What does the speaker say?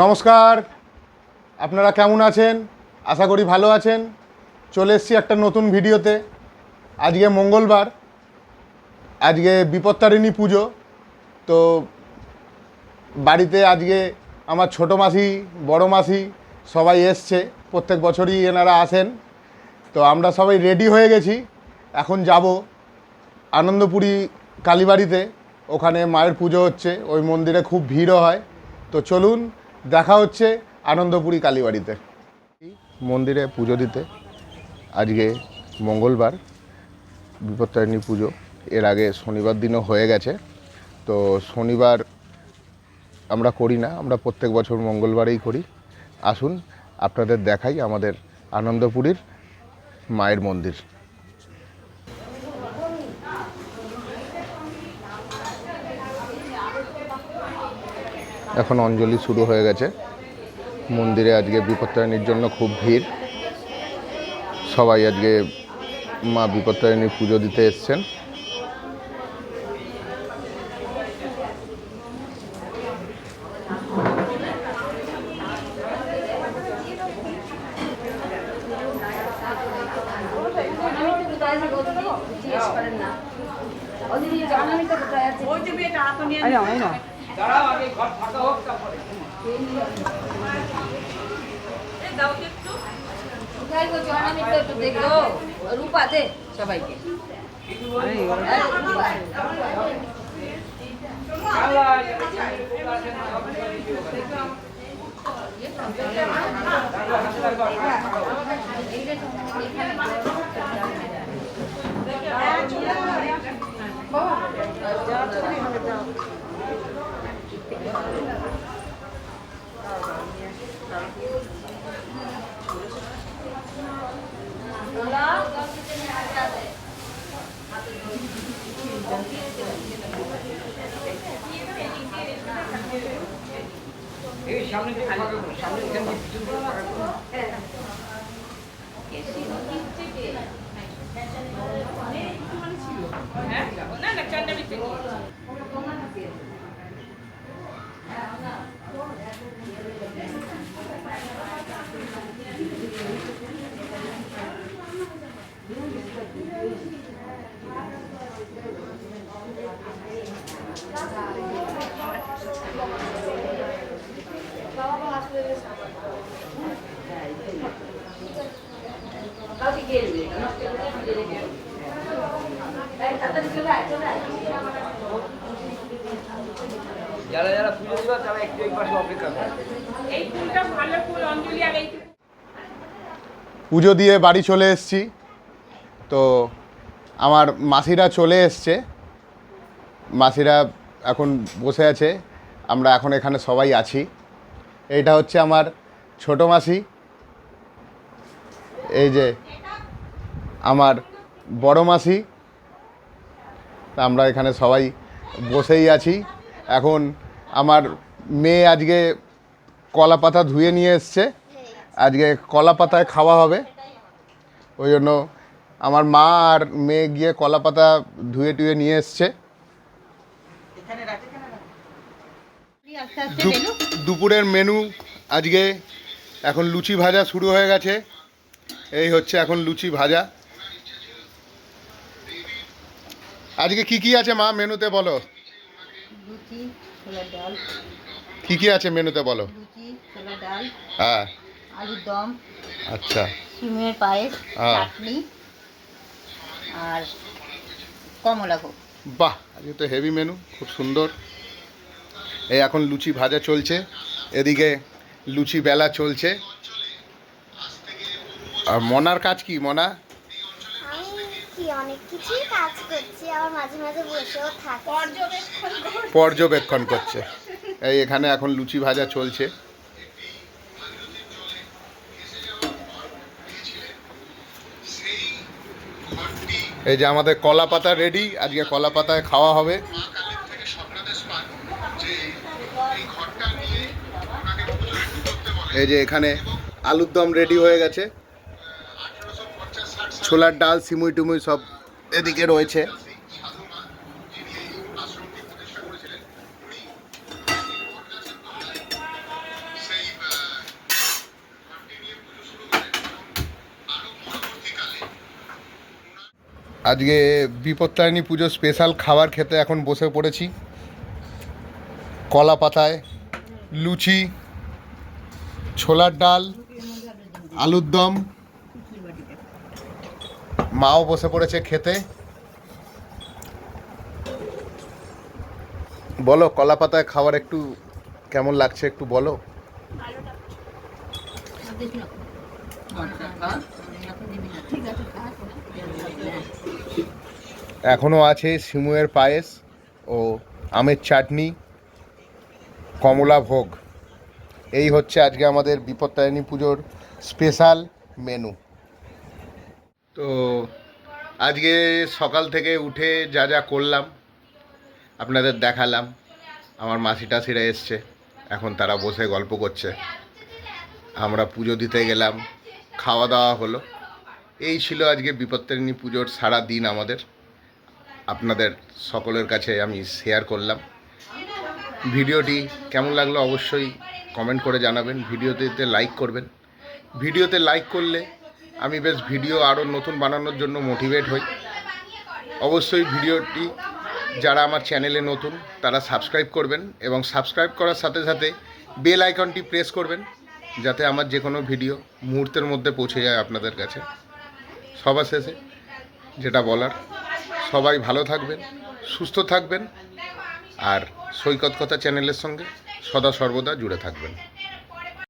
নমস্কার। আপনারা কেমন আছেন? আশা করি ভালো আছেন। চলে এসেছি একটা নতুন ভিডিওতে। আজকে মঙ্গলবার। আজকে বিপত্তারিণী পুজো। তো বাড়িতে আজকে আমার ছোটো মাসি, বড় মাসি সবাই এসছে। প্রত্যেক বছরই এনারা আসেন। তো আমরা সবাই রেডি হয়ে গেছি। এখন যাব আনন্দপুরি কালীবাড়িতে। ওখানে মায়ের পুজো হচ্ছে। ওই মন্দিরে খুব ভিড়ও হয়। তো চলুন দেখা হচ্ছে আনন্দপুরি কালীবাড়িতে। মন্দিরে পুজো দিতে। আজকে মঙ্গলবার, বিপত্তারিণী পুজো। এর আগে শনিবার দিনও হয়ে গেছে। তো শনিবার আমরা করি না, আমরা প্রত্যেক বছর মঙ্গলবারেই করি। আসুন, আপনাদের দেখাই আমাদের আনন্দপুরীর মায়ের মন্দির। এখন অঞ্জলি শুরু হয়ে গেছে। মন্দিরে আজকে বিপত্তারিণীর জন্য খুব ভিড়। সবাই আজকে মা বিপত্তারিণীর পুজো দিতে এসছেন। জিজ্ঞেস করেন না। ওদিকে জানামিটা কোথায় আছে ওই যে মেয়েটা হাত নিয়ে এই নাও, এই নাও। দাঁড়াও আগে ঘর ফাঁকা হোক তারপরে এই দাও তো একটু কোথায় গো জানামিটা একটু দেখো রূপা দে সবাইকে আরে, সামনে সামনে এখান দিয়ে পিছন দিয়ে ফাঁকা করো হ্যাঁ না না চান্দাবি থেকে কাউকে গিয়ে দিবি, নষ্ট করে দিয়ে দিবি। এই, তাড়াতাড়ি চলে আয়, চলে আয়। যারা যারা পুজো দিবা তারা একটু এই পাশে অপেক্ষা করে এই ফুলটা ভালো ফুল অঞ্জলি আর এই পুজো দিয়ে বাড়ি চলে এসেছি। তো আমার মাসিরা চলে এসছে। মাসিরা এখন বসে আছে। আমরা এখন এখানে সবাই আছি। এইটা হচ্ছে আমার ছোট মাসি। এই যে আমার বড় মাসি। আমরা এখানে সবাই বসেই আছি। এখন আমার মেয়ে আজকে কলা পাতা ধুয়ে নিয়ে এসছে। আজকে কলা পাতায় খাওয়া হবে। ওই জন্য আমার মা আর মেয়ে গিয়ে কলা পাতা ধুয়ে টুয়ে নিয়ে এসছে। দু- দুপুরের মেনু আজকে এখন লুচি ভাজা শুরু হয়ে গেছে। এই হচ্ছে এখন লুচি ভাজা। আজকে কি কি আছে মা মেনুতে বলো? ডাল। কি কি আছে মেনুতে বলো? ডাল। হ্যাঁ। আলুর দম। আচ্ছা। সিমের পায়েস হ্যাঁ। চাটনি। আর কমলা ভোগ। বাহ আজকে তো হেভি মেনু খুব সুন্দর। এই এখন লুচি ভাজা চলছে। এদিকে লুচি বেলা চলছে। আর মনার কাজ কি মনা? পর্যবেক্ষণ করছে। এই এখানে এখন লুচি ভাজা চলছে। এই যে আমাদের কলা পাতা রেডি আজকে কলা পাতায় খাওয়া হবে। এই যে এখানে আলুর দম রেডি হয়ে গেছে। ছোলার ডাল, সিমুই টুমুই সব এদিকে রয়েছে। আজকে বিপত্তারিণী পুজো স্পেশাল খাবার খেতে এখন বসে পড়েছি। কলা পাতায়, লুচি ছোলার ডাল, আলুর দম, মাও বসে পড়েছে খেতে। বলো কলা পাতায় খাবার একটু কেমন লাগছে একটু বলো? এখনও আছে সিমুয়ের পায়েস ও আমের চাটনি, কমলা ভোগ। এই হচ্ছে আজকে আমাদের বিপত্তারিণী পুজোর স্পেশাল মেনু তো আজকে সকাল থেকে উঠে যা যা করলাম, আপনাদের দেখালাম। আমার মাসি টাসিরা এসছে, এখন তারা বসে গল্প করছে। আমরা পুজো দিতে গেলাম, খাওয়া দাওয়া হলো। এই ছিল আজকে বিপত্তারিণী পুজোর সারা দিন আমাদের। আপনাদের সকলের কাছে আমি শেয়ার করলাম। ভিডিওটি কেমন লাগল অবশ্যই কমেন্ট করে জানাবেন, ভিডিওতে লাইক করবেন। ভিডিওতে লাইক করলে আমি বেশ ভিডিও আরও নতুন বানানোর জন্য মোটিভেট হই। অবশ্যই ভিডিওটি যারা আমার চ্যানেলে নতুন, তারা সাবস্ক্রাইব করবেন এবং সাবস্ক্রাইব করার সাথে সাথে বেল আইকনটি প্রেস করবেন, যাতে আমার যে কোনো ভিডিও মুহূর্তের মধ্যে পৌঁছে যায় আপনাদের কাছে। সবার শেষে যেটা বলার, সবাই ভালো থাকবেন, সুস্থ থাকবেন, আর সৈকত কথা চ্যানেলের সঙ্গে সদা সর্বদা জুড়ে থাকবেন।